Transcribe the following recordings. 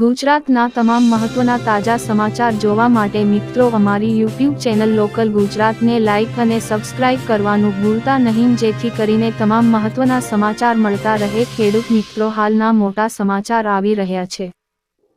ગુજરાતના તમામ મહત્વના તાજા સમાચાર જોવા માટે મિત્રો, અમારી યુટ્યુબ ચેનલ લોકલ ગુજરાતને લાઇક અને સબસ્ક્રાઇબ કરવાનું ભૂલતા નહીં, જેથી કરીને તમામ મહત્વના સમાચાર મળતા રહે. ખેડૂત મિત્રો, હાલના મોટા સમાચાર આવી રહ્યા છે.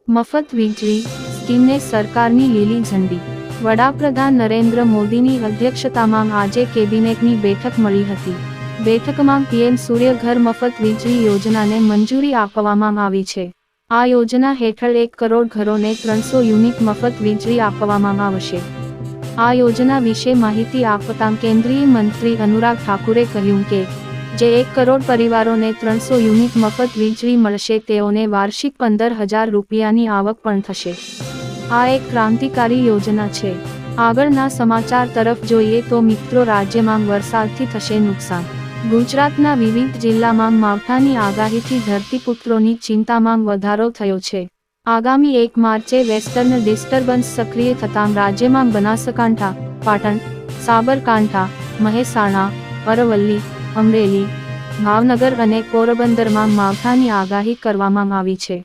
મફત વીજળી, સ્કીમને સરકારની લીલી ઝંડી. વડાપ્રધાન નરેન્દ્ર મોદીની અધ્યક્ષતામાં આજે કેબિનેટની બેઠક મળી હતી. બેઠકમાં પીએમ સૂર્યઘર મફત વીજળી યોજનાને મંજૂરી આપવામાં આવી છે. આ યોજના હેઠળ એક કરોડ ઘરોને ત્રણસો યુનિટ મફત વીજળી આપવામાં આવશે. આ યોજના વિશે માહિતી આપતા કેન્દ્રીય મંત્રી અનુરાગ ઠાકુરે કહ્યું કે, જે એક કરોડ પરિવારોને ત્રણસો યુનિટ મફત વીજળી મળશે તેઓને વાર્ષિક પંદર હજાર રૂપિયાની આવક પણ થશે. આ એક ક્રાંતિકારી યોજના છે. આગળના સમાચાર તરફ જોઈએ તો મિત્રો રાજ્યમાં વરસાદથી થશે નુકસાન. ગુજરાતના વિવિધ જિલ્લામાં માવઠાની આગાહીથી ધરતીપુત્રોની ચિંતામાં વધારો થયો છે. આગામી એક માર્ચે વેસ્ટર્ન ડિસ્ટર્બન્સ સક્રિય થતાં રાજ્યમાં બનાસકાંઠા, પાટણ, સાબરકાંઠા, મહેસાણા, અરવલ્લી, અમરેલી, ભાવનગર અને પોરબંદરમાં માવઠાની આગાહી કરવામાં આવી છે.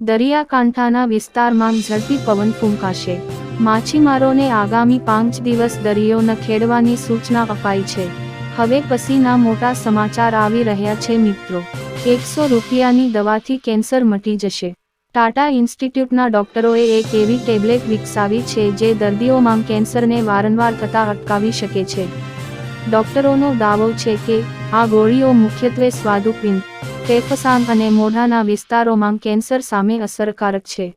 દરિયાકાંઠાના વિસ્તારમાં ઝડપી પવન ફૂંકાશે. માછીમારોને આગામી પાંચ દિવસ દરિયો ન ખેડવાની સૂચના અપાઈ છે. હવે પછીના મોટા સમાચાર આવી રહ્યા છે મિત્રો. એકસો રૂપિયાની દવાથી કેન્સર મટી જશે. ટાટા ઇન્સ્ટિટ્યૂટના ડોક્ટરોએ એક એવી ટેબ્લેટ વિકસાવી છે જે દર્દીઓમાં કેન્સરને વારંવાર થતા અટકાવી શકે છે. ડોક્ટરોનો દાવો છે કે, આ ગોળીઓ મુખ્યત્વે સ્વાદુપિંડ ફેફસાં અને મોઢાના વિસ્તારોમાં કેન્સર સામે અસરકારક છે.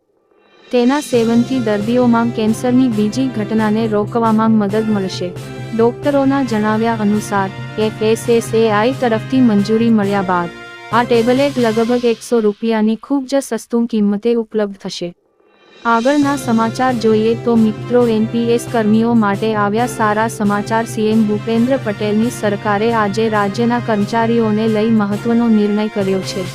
તેના સેવનથી દર્દીઓમાં કેન્સરની બીજી ઘટનાને રોકવામાં મદદ મળશે. ડોક્ટરોના જણાવ્યા અનુસાર, એફએસએસએઆઈ તરફથી મંજૂરી મળ્યા બાદ, આ ટેબ્લેટ લગભગ એકસો રૂપિયાની ખૂબ જ સસ્તું કિંમતે ઉપલબ્ધ થશે. આગળના સમાચાર જોઈએ તો મિત્રો એનપીએસ કર્મીઓ માટે આવ્યા સારા સમાચાર સીએમ ભૂપેન્દ્ર પટેલની સરકારે આજે રાજ્યના કર્મચારીઓને લઈ મહત્વનો નિર્ણય કર્યો છે.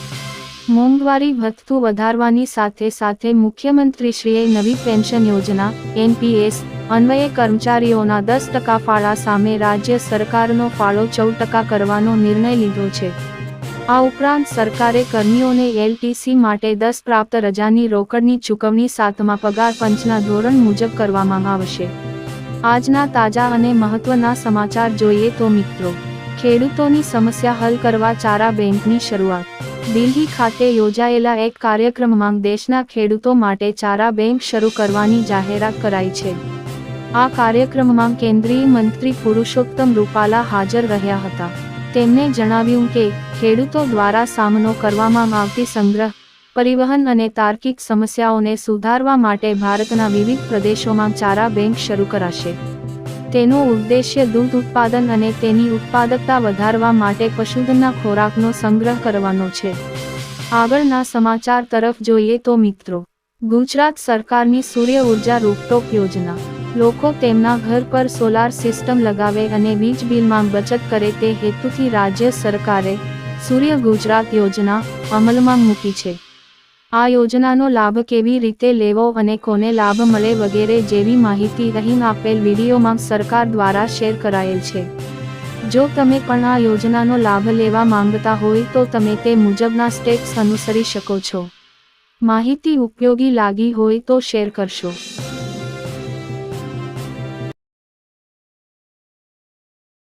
મોંઘવારી ભથ્થું વધારવાની સાથે સાથે મુખ્યમંત્રીશ્રીએ નવી પેન્શન યોજના, એનપીએસ, અન્વયે કર્મચારીઓના દસ ટકા ફાળા સામે રાજ્ય સરકારનો ફાળો ચૌદ ટકા કરવાનો નિર્ણય લીધો છે. આ ઉપરાંત સરકારે કર્મીઓને એલટીસી માટે દસ પ્રાપ્ત રજાની રોકડની ચૂકવણી સાતમા પગાર પંચના ધોરણ મુજબ કરવામાં આવશે. આજના તાજા અને મહત્વના સમાચાર જોઈએ તો મિત્રો, ખેડૂતોની સમસ્યા હલ કરવા ચારા બેંકની શરૂઆત. દિલ્હી ખાતે યોજાયેલા એક કાર્યક્રમમાં દેશના ખેડૂતો માટે ચારા બેંક શરૂ કરવાની જાહેરાત કરાઈ છે. આ કાર્યક્રમમાં કેન્દ્રીય મંત્રી પુરુષોત્તમ રૂપાલા હાજર રહ્યા હતા. તેમણે જણાવ્યું કે, ખેડૂતો દ્વારા સામનો કરવામાં આવતી સંગ્રહ, પરિવહન અને તાર્કિક સમસ્યાઓને સુધારવા માટે ભારતના વિવિધ પ્રદેશોમાં ચારા બેંક શરૂ કરાશે. તેનો ઉદ્દેશ્ય દૂધ ઉત્પાદન અને તેની ઉત્પાદકતા વધારવા માટે પશુધનના ખોરાકનો સંગ્રહ કરવાનો છે. આગળના સમાચાર તરફ જોઈએ તો મિત્રો, ગુજરાત સરકારની સૂર્ય ઊર્જા રૂપટોપ યોજના. લોકો તેમના ઘર પર સોલાર સિસ્ટમ લગાવે અને વીજ બિલમાં બચત કરે તે હેતુથી રાજ્ય સરકારે સૂર્ય ગુજરાત યોજના અમલમાં મૂકી છે. આ યોજનાનો લાભ કેવી રીતે લેવો અને કોને લાભ મળે વગેરે જેવી માહિતી અહીં આપેલ વિડીયોમાં સરકાર દ્વારા શેર કરાયેલ છે. જો તમે પણ આ યોજનાનો લાભ લેવા માંગતા હોય તો તમે તે મુજબના સ્ટેપ્સ અનુસરી શકો છો. માહિતી ઉપયોગી લાગી હોય તો શેર કરશો.